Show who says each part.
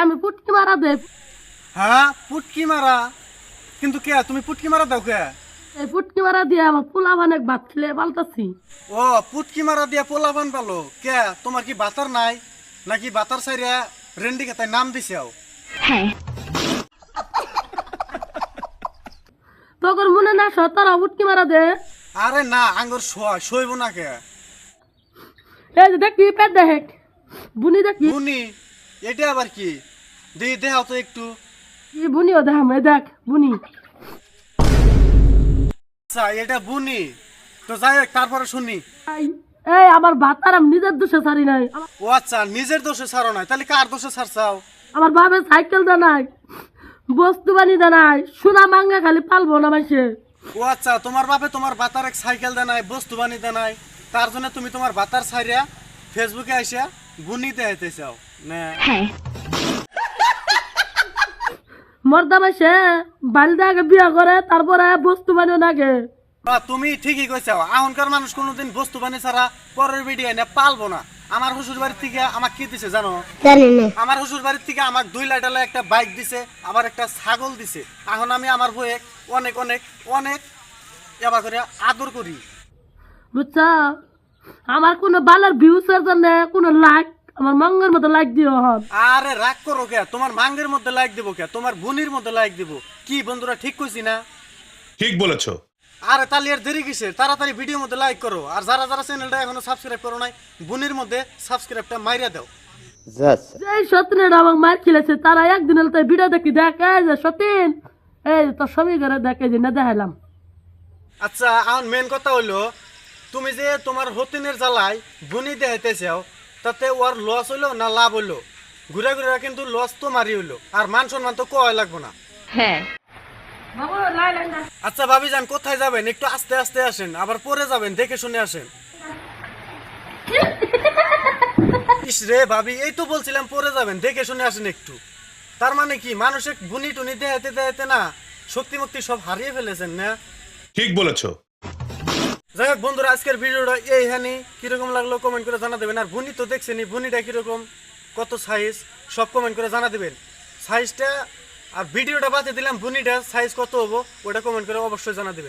Speaker 1: আমি পুটকি মারা দে
Speaker 2: হ্যাঁ পুটকি মারা? কিন্তু কে তুমি পুটকি মারা দাও কে?
Speaker 1: এই পুটকি মারা দিয়ে আমার পোলা অনেক ভাত খেলে পাল্টাছি
Speaker 2: ও পুটকি মারা দিয়া পোলা বান পালো। কে তোমার কি বাতার নাই? নাকি বাতার সাইরা রেন্ডি খাতায় নাম দিছে
Speaker 1: তখন মনে না সতারা পুটকি মারা দে।
Speaker 2: আরে না আঙ্গুর শোয় শোইব না কে?
Speaker 1: এই যে দেখি পেট দেখ। বুনি দেখি।
Speaker 2: বুনি এটা আবার কি? দিয়ে দেখাও তো একটু।
Speaker 1: বুনিও দেখ এই দেখ বুনি।
Speaker 2: আচ্ছা এটা বুনি। তো যাই হোক তারপরে শুনি।
Speaker 1: এই, আমার ভাত আমি নিজের দোষে ছাড়ি নাই। আমার-
Speaker 2: ও আচ্ছা নিজের দোষে ছাড়ো নাই। তাহলে কার দোষে ছাড়ছাও?
Speaker 1: আমার বাবে সাইকেল দে নাই বস্তু বানি দে নাই সোনা মাঙ্গা খালি পালবো না মাসে
Speaker 2: ও আচ্ছা তোমার বাপে তোমার বাতার এক সাইকেল দে নাই বস্তু বানি দে নাই। তার জন্য তুমি তোমার বাতার ছাইরা ফেসবুকে আইসা বুনি দেখাইতে চাও। না।
Speaker 1: মর্দা মাসে বালিদা আগে বিয়া করে তারপরে বস্তু বানিও নাগে
Speaker 2: তুমি ঠিকই কইছো এখনকার মানুষ কোনোদিন বস্তু বানি ছাড়া পরের ভিডিও এনে পালবো না। আমার শ্বশুর বাড়ির থেকে আমাকে কি দিছে জানো? আমার শ্বশুর বাড়ির থেকে আমাকে দুই লাইটালে একটা বাইক দিছে আবার একটা ছাগল দিছে। এখন আমি আমার বউয়ে অনেক অনেক অনেক এবার করে আদর করি।
Speaker 1: বুঝছ আমার কোনো বালার ভিউসের জন্য কোনো লাইক আমার মঙ্গের মধ্যে লাইক দিও হন।
Speaker 2: আরে রাগ করো কে? তোমার মাঙ্গের মধ্যে লাইক দিব কে? তোমার বুনির মধ্যে লাইক দিব। কি বন্ধুরা ঠিক কইছি না?
Speaker 3: ঠিক বলেছ।
Speaker 2: আরে তাহলে আর দেরি কিসের? তাড়াতাড়ি ভিডিওর মধ্যে লাইক করো। আর যারা যারা চ্যানেলটা এখনও সাবস্ক্রাইব করো নাই বুনির মধ্যে সাবস্ক্রাইবটা মাইরা দাও।
Speaker 1: যেই সতীনের আমাকে মার খেলেছে তারা একদিন হলে তাই ভিডিও দেখি দেখ এই যে সতীন। এই তোর সবই করে দেখে যে না দেখালাম
Speaker 2: আচ্ছা এখন মেন কথা হইল তুমি যে তোমার হতিনের জ্বালায় বুনি দেখাইতে চাও তাতে ওর লস হইল না লাভ হইল। ঘুরে ঘুরে কিন্তু লস তো মারি হইল। আর মান সম্মান তো কয় লাগবো না। আচ্ছা ভাবি যান কোথায় যাবেন? একটু আস্তে আস্তে আসেন আবার পরে যাবেন দেখে শুনে আসেন। ইস রে ভাবি এই তো বলছিলাম পরে যাবেন দেখে শুনে আসেন একটু। তার মানে কি মানুষের বুনি টুনি দেখাইতে দেখাইতে না শক্তি মুক্তি সব হারিয়ে ফেলেছেন না?
Speaker 3: ঠিক বলেছ।
Speaker 2: যাই হোক বন্ধুরা, আজকের ভিডিওটা এই এইখানে কীরকম লাগল কমেন্ট করে জানা দেবেন আর বুনি তো দেখছেনি বুনিটা কীরকম, কত সাইজ সব কমেন্ট করে জানা দেবেন সাইজটা আর ভিডিওটা বাদে দিলাম বুনিটা সাইজ কত হব ওটা কমেন্ট করে অবশ্যই জানা দেবেন